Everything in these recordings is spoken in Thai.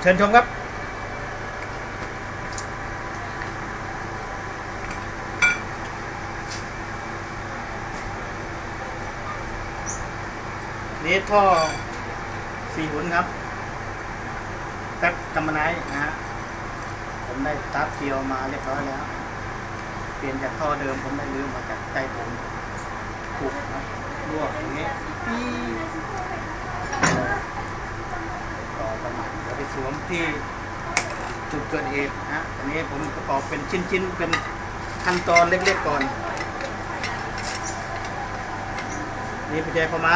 เชิญชมครับนี่ท่อสี่หุ่นครับแป๊บกำมะไนนะฮะ ผมได้ตัดเกลียวมาเรียบร้อยแล้ว เปลี่ยนจากท่อเดิมผมได้ลืมมาจากใต้ผมปุกนะรั่วอย่างนี้ ปประมาณเดี๋ยวไปสวมที่จุดเกิดเหตุนะฮะอันนี้ผมประกอบเป็นชิ้นๆ เป็นขั้นตอนเล็กๆก่อน นี่ปัจจัยพม้า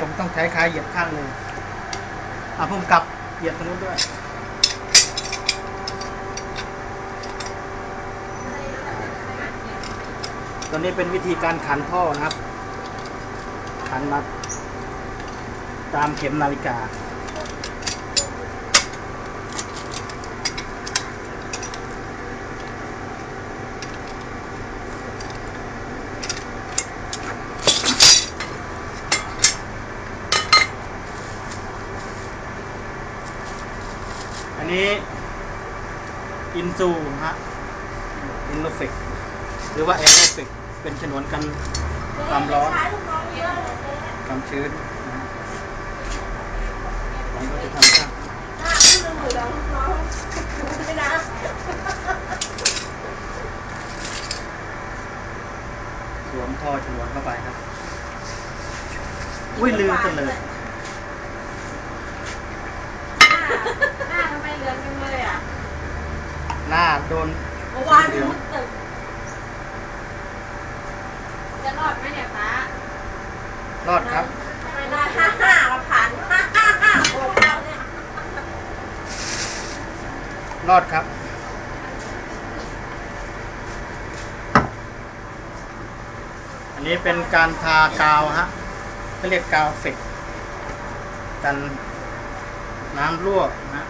ผมต้องใช้คายเหยียบข้างหนึ่งอะผมกลับเหยียบตรงนู้นด้วยตอนนี้เป็นวิธีการขันท่อนะครับ ขันมาตามเข็มนาฬิกา อันนี้อินซูฮะอินโนเฟกหรือว่าแอโรเฟกเป็นฉนวนกันความร้อนความชื้นนะผมก็จะทำครับสวมท่อฉนวนเข้าไปครับ อุ้ยลืมไปเลย หน้าทำไมเหลืองจังเลยอะ หน้าโดนเมื่อวานมุดตึกจะรอดไหมเนี่ยฟ้ารอดครับทำไมรอดห้าห้าเราผ่านห้าห้าห้าโอ้เราเนี่ยรอดครับอันนี้เป็นการทากาวฮะเขาเรียกกาวเฟกกันน้ำรั่วนะฮะ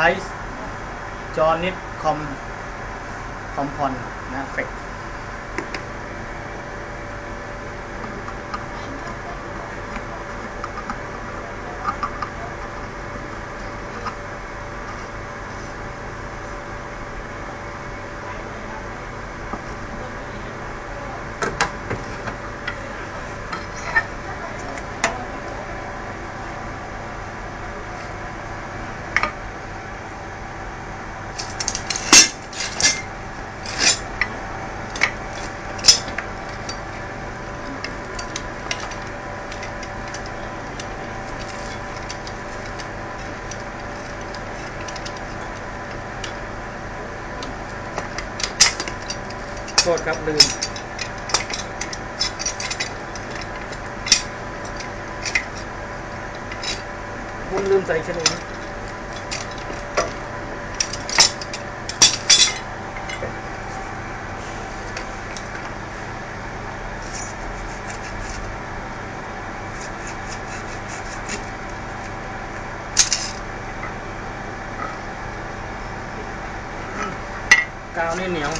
ไพส์จอนิดคอมคอมพอนนะเฟก ษครับลืมคุณลืมใส่ฉนวนกาวนี่เหนียว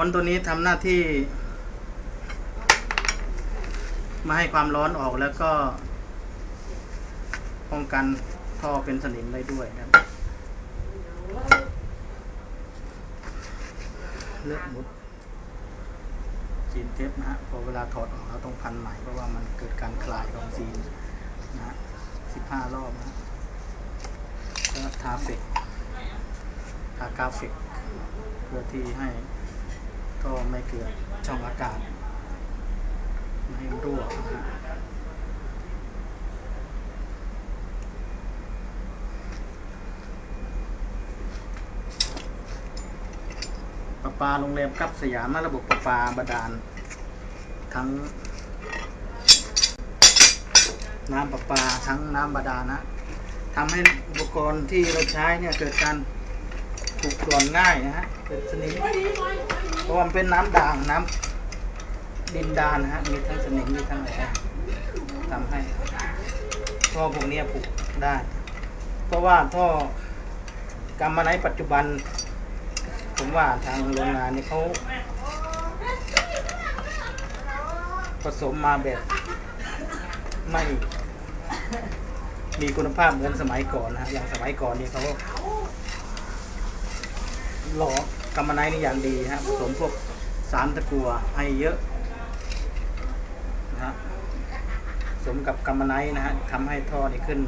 วนตัวนี้ทำหน้าที่ม่ให้ความร้อนออกแล้วก็ ป้องกันท่อเป็นสนิมได้ด้วยครับเลือกมุดซีนเทปนะฮะพอเวลาถอดออกเราต้องพันใหม่เพราะว่ามันเกิดการคลายของซีนนะฮะสิบห้ารอบนะฮะแล้วทาเฟกทากาเฟกเพื่อที่ให้ ก็ไม่เกิดช่องอากาศไม่ให้รั่วนะฮะประปาโรงแรมกับสยามระบบประปาบาดาล ทั้ง น้ำประปาทั้งน้ำบาดาลนะทำให้อุปกรณ์ที่เราใช้เนี่ยเกิดการถูกกร่อนง่ายนะฮะ เกิดสนิมเพราะมันเป็นน้ำด่างน้ำดินดานนะฮะมีทั้งสนิมมีทั้งอะไรทำให้ท่อพวกนี้ยผุได้ เพราะว่าท่อกรรมไนปัจจุบัน ผมว่าทางโรงงานนี่เขาผสมมาแบบไม่มีคุณภาพเหมือนสมัยก่อนนะฮะอย่างสมัยก่อนนี่เขาหล่อก รรมไนนี่อย่างดีฮะผสมพวกสารตะกัวให้เยอะนะฮะผสมกับกรรมไนนะฮะทำให้ท่อนี่ขึ้น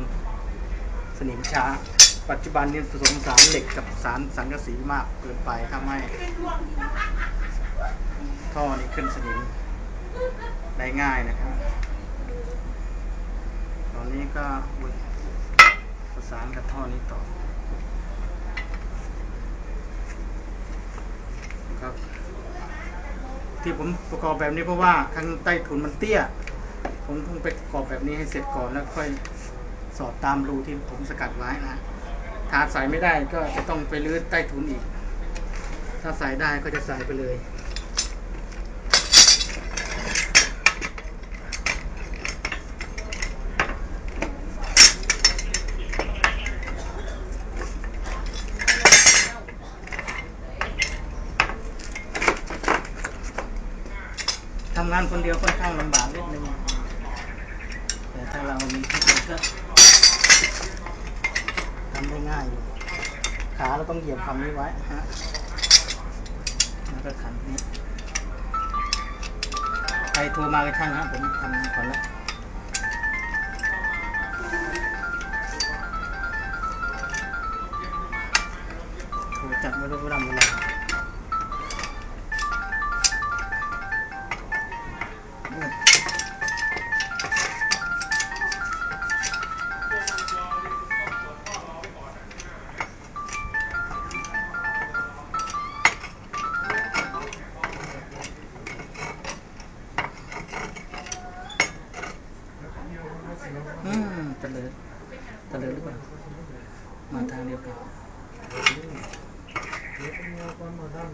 สนิมช้า ปัจจุบันนี้ผสมสารเหล็กกับสารสังกะสีมากเกินไปทำให้ท่อนี่ขึ้นสนิมได้ง่ายนะครับ ตอนนี้ก็ประสานกับท่อนี้ต่อ ครับ ที่ผมประกอบแบบนี้เพราะว่าข้างใต้ถุนมันเตี้ย ผมต้องไปประกอบแบบนี้ให้เสร็จก่อนแล้วค่อยสอดตามรูที่ผมสกัดไว้นะถ้าใส่ไม่ได้ก็จะต้องไปลื้อใต้ถุนอีก ถ้าใส่ได้ก็จะใส่ไปเลยำงานคนเดียวค่อนข้างลำบากนิดนึง แต่ถ้าเรามีเที่มือก็ทำได้ง่ายอยู่ ขาเราต้องเหยียบคำนี้ไว้ฮะ แล้วก็ขันนี้ ใครโทรมาก็ช่างนะผมทำก่อนละโทรจัดม่รู้ว่าทำอะไรโ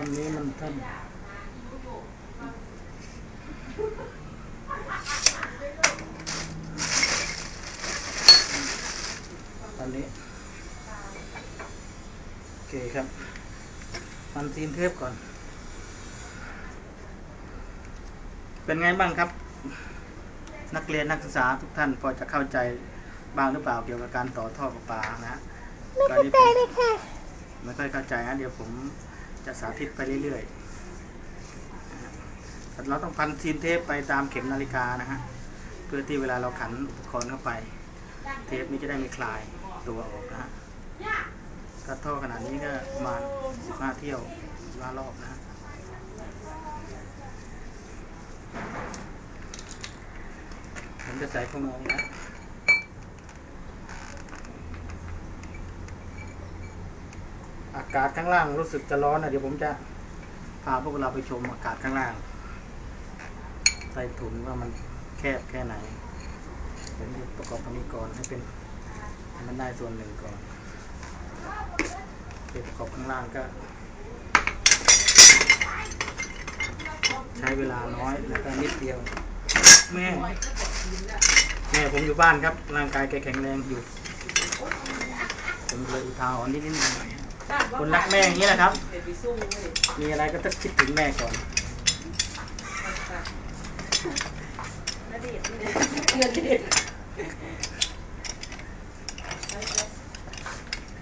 อนนี้มันท่อนตอนนี้โอเคครับมันซีนเทปก่อน เป็นไงบ้างครับ นักเรียนนักศึกษาทุกท่านพอจะเข้าใจบ้างหรือเปล่าเกี่ยวกับการต่อท่อประปานะฮะไม่เข้าใจเลยค่ะไม่ค่อยเข้าใจนะเดี๋ยวผม จะสาธิตไปเรื่อยๆ เราต้องพันซีนเทปไปตามเข็มนาฬิกานะฮะ เพื่อที่เวลาเราขันอุปกรณ์เข้าไป เทปนี้จะได้ไม่คลายตัวออกนะฮะก็ท่อขนาดนี้ก็ประมาณ15เที่ยว15รอบนะฮะผมจะใส่ข้อมูลนะ อากาศข้างล่างรู้สึกจะร้อนนะเดี๋ยวผมจะพาพวกเราไปชมอากาศข้างล่างใต้ถุนว่ามันแคบแค่ไหนผมจะประกอบตรงนี้ก่อนให้เป็นมันได้ส่วนหนึ่งก่อนเดี๋ยวประกอบข้างล่างก็ ใช้เวลาน้อยแล้วก็นิดเดียว แม่แม่ผมอยู่บ้านครับร่างกายแกแข็งแรงอยู่ผมเลยอุทาหรณ์นิดนิดหน่อย คนรักแม่อย่างนี้แหละครับ มีอะไรก็ต้องคิดถึงแม่ก่อน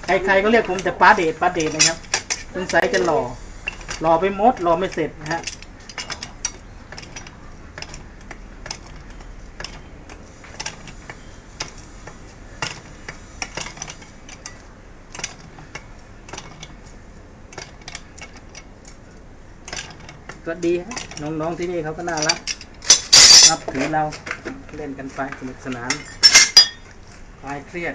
ใครๆก็เรียกผมแต่ป้าเดชป้าเดชนะครับสงสัยจะหล่อหล่อไปหมดหล่อไม่เสร็จนะฮะ ดีฮะน้องๆที่นี่เขาก็น่ารักนับถือเราเล่นกันไปสนุกสนานคลายเครียด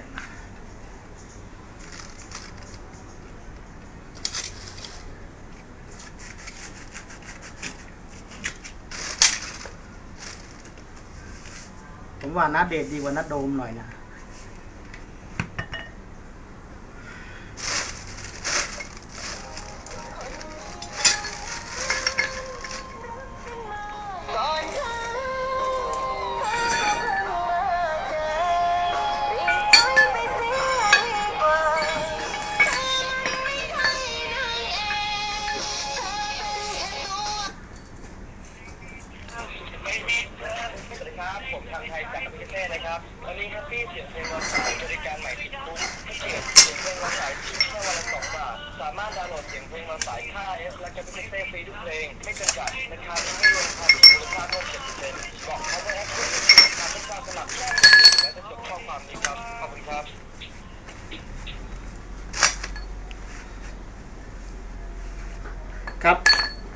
ผมว่านัดเดทดีกว่านัดโดมหน่อยนะ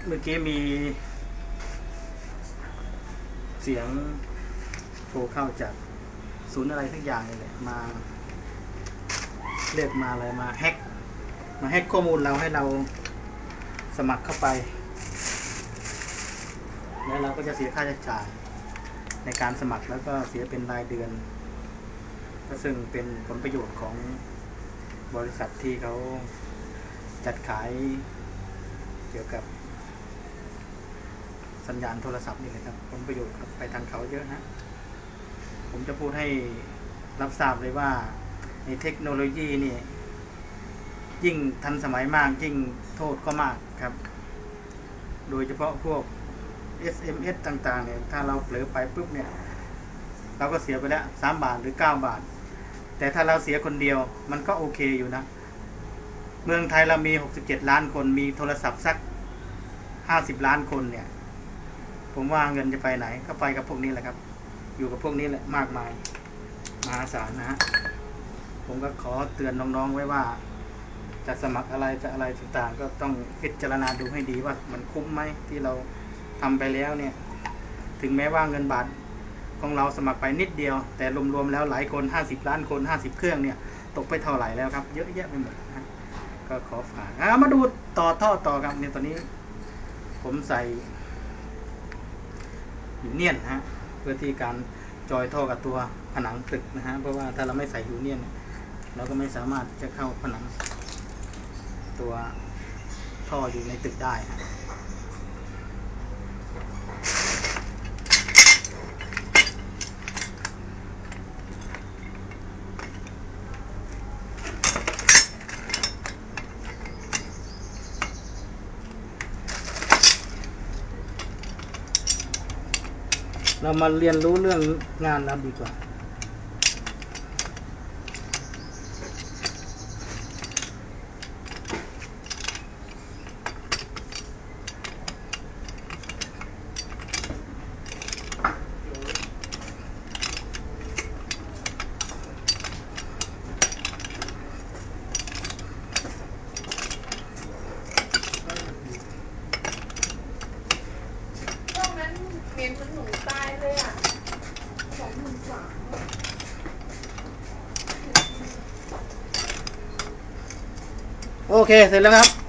เมื่อกี้มีเสียงโทรเข้าจากศูนย์อะไรสักอย่างนี่แหละมาเรียกมาอะไรมาแฮกมาแฮกข้อมูลเราให้เราสมัครเข้าไป แล้วเราก็จะเสียค่าใช้จ่ายในการสมัครแล้วก็เสียเป็นรายเดือน ก็ซึ่งเป็นผลประโยชน์ของบริษัทที่เขาจัดขายเกี่ยวกับ สัญญาณโทรศัพท์นี่แหละครับผลประโยชน์ครับไปทางเขาเยอะนะผมจะพูดให้รับทราบเลยว่าในเทคโนโลยีนี่ยิ่งทันสมัยมากยิ่งโทษก็มากครับ โดยเฉพาะพวก SMS ต่างๆเนี่ยถ้าเราเผลอไปปุ๊บเนี่ยเราก็เสียไปแล้วสามบาทหรือเก้าบาท แต่ถ้าเราเสียคนเดียวมันก็โอเคอยู่นะ เมืองไทยเรามี 67 ล้านคนมีโทรศัพท์สัก 50 ล้านคนเนี่ย ผมว่าเงินจะไปไหนก็ไปกับพวกนี้แหละครับ อยู่กับพวกนี้แหละมากมายมหาศาลนะฮะผมก็ขอเตือนน้องๆไว้ว่า จะสมัครอะไรจะอะไรต่างๆ ก็ต้องพิจารณาดูให้ดีว่ามันคุ้มไหมที่เราทำไปแล้วเนี่ย ถึงแม้ว่าเงินบาทของเราสมัครไปนิดเดียว แต่รวมๆแล้วหลายคน 50 ล้านคน 50 เครื่องเนี่ย ตกไปเท่าไหร่แล้วครับ เยอะแยะไปหมดนะก็ขอฝากมาดูต่อท่อต่อครับเนี่ยตอนนี้ ผมใส่ อยู่เนียนนะฮะเพื่อที่การจอยท่อกับตัวผนังตึกนะฮะเพราะว่าถ้าเราไม่ใส่อยู่เนียนเนี่ยเราก็ไม่สามารถจะเข้าผนังตัวท่ออยู่ในตึกได้ฮะ เรามาเรียนรู้เรื่องงานเราดีกว่า ช่วงนั้น เมนเหมือนหนูตายเลยอะสองหมื่นสามโอเค เสร็จแล้วครับ